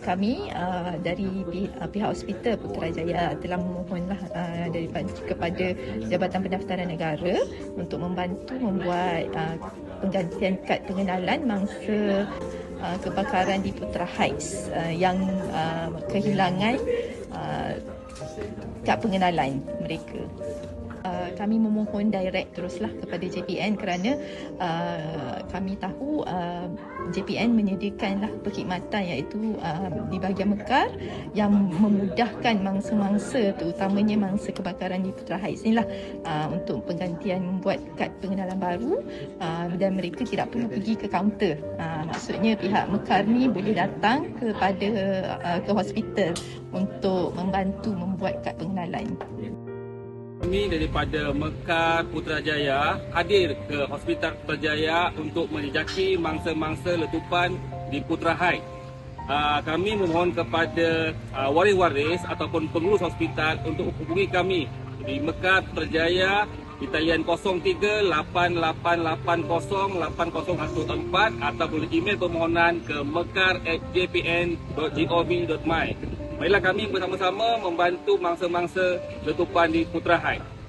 kami uh, dari pihak hospital Putrajaya telah memohonlah uh, daripada kepada Jabatan Pendaftaran Negara untuk membantu membuat uh, penggantian kad pengenalan mangsa uh, kebakaran di Putra Heights uh, yang uh, kehilangan uh, kad pengenalan mereka. Uh, kami memohon direct teruslah kepada JPN kerana uh, kami tahu uh, JPN menyediakanlah perkhidmatan iaitu uh, di bahagian Mekar yang memudahkan mangsa-mangsa terutamanya mangsa kebakaran di Putra Heights inilah uh, untuk penggantian membuat kad pengenalan baru uh, dan mereka tidak perlu pergi ke kaunter. Uh, maksudnya pihak Mekar ni boleh datang kepada uh, ke hospital untuk membantu membuat kad pengenalan. Kami daripada Mekar Putrajaya hadir ke Hospital Putrajaya untuk menjejaki mangsa-mangsa letupan di Putra High. Uh, kami memohon kepada uh, waris-waris ataupun pengurus hospital untuk hubungi kami di Mekar Putrajaya di talian 0388808014 atau boleh email permohonan ke mekar@jpn.gov.my. Marilah kami bersama-sama membantu mangsa-mangsa letupan di Putra High.